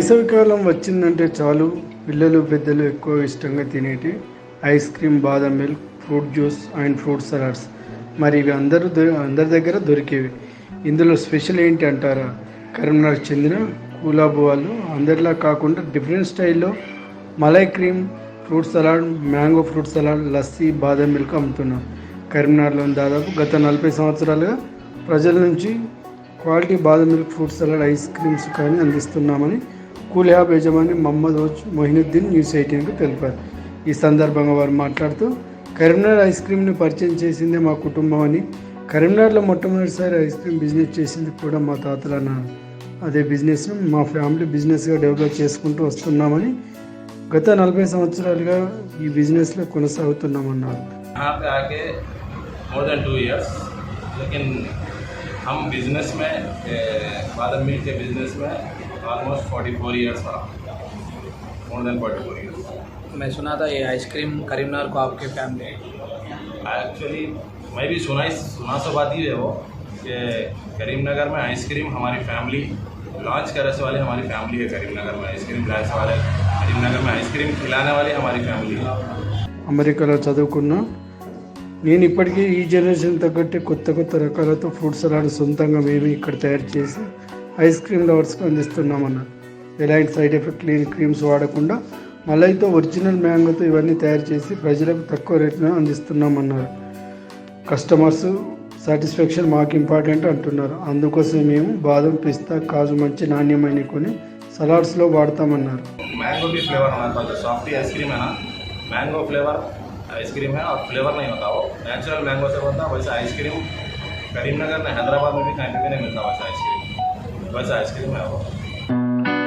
వేసవికాలం వచ్చిందంటే చాలు. పిల్లలు పెద్దలు ఎక్కువ ఇష్టంగా తినేటి ఐస్ క్రీమ్ బాదం milk fruit juice and fruit salads. మరి ఇవి అందరూ దొ- అందరి దగ్గర దొరికేవి. ఇందులో స్పెషల్ ఏంటి అంటారా? కరీంనగర్ చెందిన కూలాబు వాళ్ళు అందరిలా కాకుండా డిఫరెంట్ స్టైల్లో malai cream fruit salad mango fruit salad lassi బాదం మిల్క్ అమ్ముతున్నాం. కరీంనగర్లో దాదాపు గత నలభై సంవత్సరాలుగా ప్రజల నుంచి క్వాలిటీ బాదం milk fruit salad ice creams కానీ అందిస్తున్నామని కూల్ హ్యాబ్ యజమాని మహమ్మద్ ఓజ్ మొహినుద్దీన్ న్యూస్ ఎయిటీన్కు తెలిపారు ఈ సందర్భంగా వారు మాట్లాడుతూ కరీంనగర్ ఐస్ క్రీమ్ని పరిచయం చేసిందే మా కుటుంబం అని కరీంనగర్లో మొట్టమొదటిసారి ఐస్ క్రీమ్ బిజినెస్ చేసింది కూడా మా తాతల నాన్న అదే బిజినెస్ మా ఫ్యామిలీ బిజినెస్గా డెవలప్ చేసుకుంటూ వస్తున్నామని గత నలభై సంవత్సరాలుగా ఈ బిజినెస్లో కొనసాగుతున్నామన్నారు यहाँ पे आके मोर देन टू इयर्स लेकिन हम बिजनेस में ए, बादम मिल्क के बिजनेस में ऑलमोस्ट फोर्टी फोर ईयर्स रहा more than forty four years मैं सुना था ये आइसक्रीम करीमनगर को आपके फैमिली एक्चुअली मैं भी सुना ही सुना सो बात ही है वो कि करीमनगर में आइसक्रीम हमारी फैमिली लॉन्च करे से वाली हमारी फैमिली है करीमनगर में आइसक्रीम खिलाने से वाले करीमनगर में आइसक्रीम खिलाने वाली हमारी फैमिली है అమెరికాలో చదువుకున్నా నేను ఇప్పటికీ ఈ జనరేషన్ తగ్గట్టే కొత్త కొత్త రకాలతో ఫ్రూట్ సలాడ్ సొంతంగా మేము ఇక్కడ తయారు చేసి ఐస్ క్రీమ్ లవర్స్కి అందిస్తున్నామన్నారు ఎలాంటి సైడ్ ఎఫెక్ట్ లేని క్రీమ్స్ వాడకుండా మలైతో ఒరిజినల్ మ్యాంగోతో ఇవన్నీ తయారు చేసి ప్రజలకు తక్కువ రేటున అందిస్తున్నామన్నారు కస్టమర్స్ సాటిస్ఫాక్షన్ మాకు ఇంపార్టెంట్ అంటున్నారు అందుకోసం మేము బాదం పిస్తా కాజు మంచి నాణ్యమైన కొని సలాడ్స్లో వాడతామన్నారు मैंगो भी फ्लेवर हमारे पास है सॉफ्टी आइसक्रीम है ना मैंगो फ्लेवर आइसक्रीम है और फ्लेवर नहीं होता वो नेचुरल मैंगो से बनता है वैसे आइसक्रीम करीमनगर में हैदराबाद में भी कहीं पे भी नहीं मिलता वैसा ice cream Mas acho que ele mel. É,